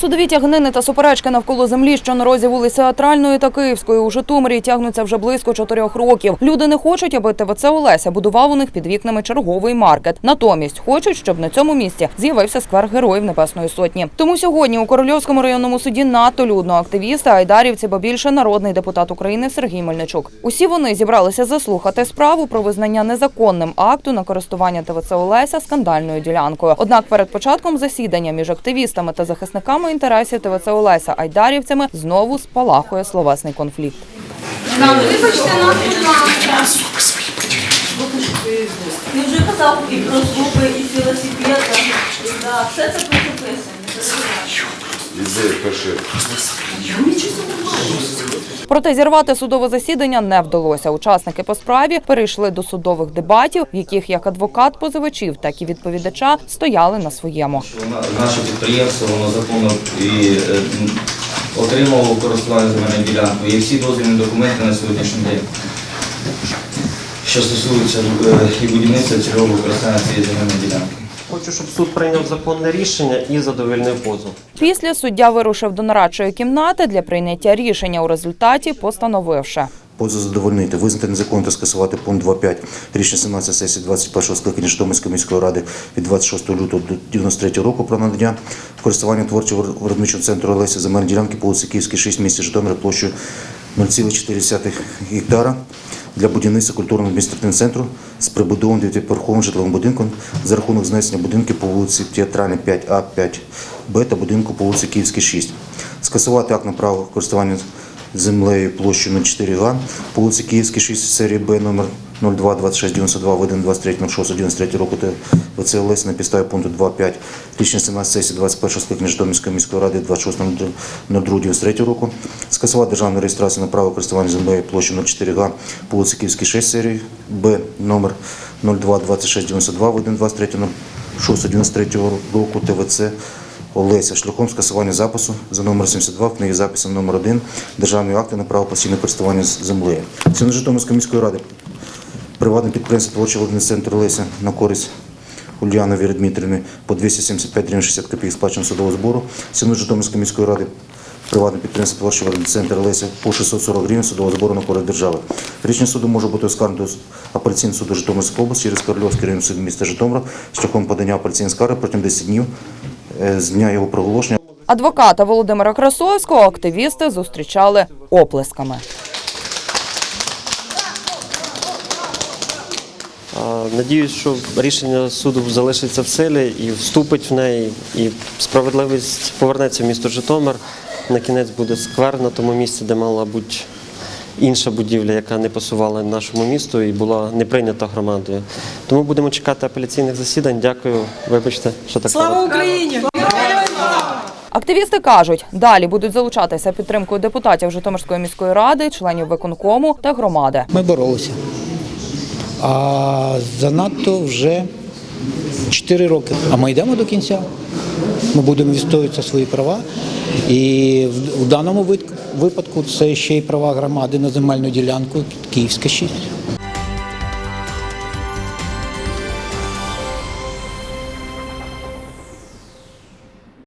Судові тягнини та суперечки навколо землі, що на розі вулиць Театральної та Київської у Житомирі тягнуться вже близько чотирьох років. Люди не хочуть, аби ТВЦ Олеся будував у них під вікнами черговий маркет. Натомість хочуть, щоб на цьому місці з'явився сквер Героїв Небесної Сотні. Тому сьогодні у Корольовському районному суді надто людно активісти, айдарівці, бо більше народний депутат України Сергій Мельничук. Усі вони зібралися заслухати справу про визнання незаконним акту на користування ТВЦ Олеся скандальною ділянкою. Однак перед початком засідання між активістами та захисниками інтересів ТВЦ Олеся айдарівцями знову спалахує словесний конфлікт. Вибачте нас, будь. Він вже казав і про зуби, і з велосипеда. Все це тут Іди, перше. Проте зірвати судове засідання не вдалося. Учасники по справі перейшли до судових дебатів, в яких як адвокат позивачів, так і відповідача стояли на своєму. наше підприємство воно законно і е, отримало користування земельною ділянкою. Є всі дозвільні документи на сьогоднішній день, що стосуються е, і будівництва цільового використання цієї земельної ділянки. Хочу, щоб суд прийняв законне рішення і задовольнив позов. Після суддя вирушив до нарадчої кімнати для прийняття рішення у результаті, постановивши. Позов задовольнити, визнати незаконно та скасувати пункт 2.5 рішення 17 сесії 21 скликання Житомирської міської ради від 26 лютого до 93 року про надання в користування творчого виробничого центру Олеся земельної ділянки по вулиці Київській 6 місті Житомира площею 0,4 гектара для будівництва культурно-адміністративного центру з прибудовою дев'ятиповерховим житловим будинком за рахунок знесення будинків по вулиці Театральній 5А, 5Б та будинку по вулиці Київській 6. Скасувати акт на право користування землею площею 04 га по вулиці Київській 6 серії Б номер 02 26 92 видан 23 06 93 року та ВЦ Олеся на підставі пункту 2.5 рішення 17 сесії 21 скликання Житомирської міської ради 26 02 93 року. Скасувати державну реєстрацію на право користування землею площею 04 га по вулиці Київській 6 серії Б номер 02 26 92 видан 23 06 93 року ТВЦ Олеся шляхом скасування запису за номер 72 в книгі запису номер 1 державної акти на право постійного користування землею. Це Житомирської міської ради. Приватне підприємство творчий виробний центр Олеся на користь Ульяни Віри Дмитрівни по 275 гривень 60 копійок сплачено судового збору. Сіно Житомирської міської ради приватне підприємство творчий виробний центр Олеся по 640 гривень судового збору на користь держави. Рішення суду може бути оскаржено до апеляційного суду Житомирської області через Карлівський районний суд міста Житомира шляхом подання апеляційної скарги протягом 10 днів е, з дня його проголошення. Адвоката Володимира Красовського активісти зустрічали оплесками. Надіюсь, що рішення суду залишиться в силі і вступить в неї, і справедливість повернеться в місто Житомир. На кінець буде сквер на тому місці, де мала бути інша будівля, яка не пасувала нашому місту і була не прийнята громадою. Тому будемо чекати апеляційних засідань. Дякую. Вибачте, що так Слава. Україні! Активісти кажуть, далі будуть залучатися підтримкою депутатів Житомирської міської ради, членів виконкому та громади. Ми боролися. А занадто вже 4 роки. А ми йдемо до кінця. Ми будемо відстоювати свої права. І в, даному випадку це ще й права громади на земельну ділянку Київська 6.